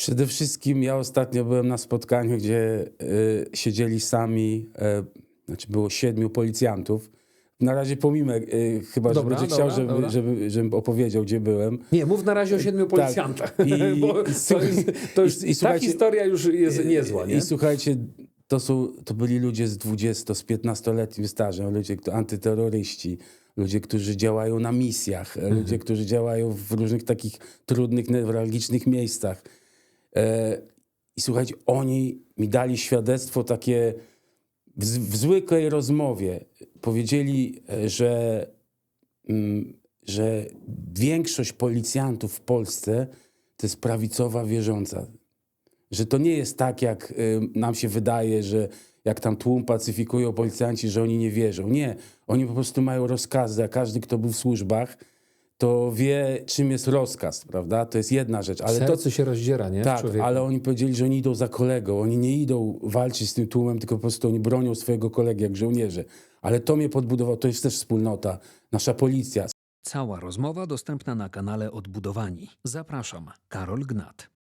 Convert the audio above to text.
Przede wszystkim ja ostatnio byłem na spotkaniu, gdzie y, siedzieli sami, e, znaczy było siedmiu policjantów. Na razie pomimo, y, chyba Dobra, że będzie dobra, chciał, dobra. żeby, żeby, żebym opowiedział, gdzie byłem. Nie, mów na razie o siedmiu policjantach. Tak. I- bo i to, jest, to już, i- ta historia już jest niezła, nie? I słuchajcie, to, są, to byli ludzie z 20, z 15-letnim stażem, ludzie, antyterroryści, ludzie, którzy działają na misjach, Mhm. ludzie, którzy działają w różnych takich trudnych, newralgicznych miejscach. E, I słuchajcie, oni mi dali świadectwo takie w, w zwykłej rozmowie. Powiedzieli, e, że, mm, że większość policjantów w Polsce to jest prawicowa wierząca. Że to nie jest tak, jak y, nam się wydaje, że jak tam tłum pacyfikują policjanci, że oni nie wierzą. Nie, oni po prostu mają rozkazy, a każdy, kto był w służbach, to wie, czym jest rozkaz, prawda? To jest jedna rzecz. Ale to, Serce się rozdziera, nie? tak, ale oni powiedzieli, że oni idą za kolegą. Oni nie idą walczyć z tym tłumem, tylko po prostu oni bronią swojego kolegi jak żołnierze. Ale to mnie podbudowało, to jest też wspólnota, nasza policja. Cała rozmowa dostępna na kanale Odbudowani. Zapraszam, Karol Gnat.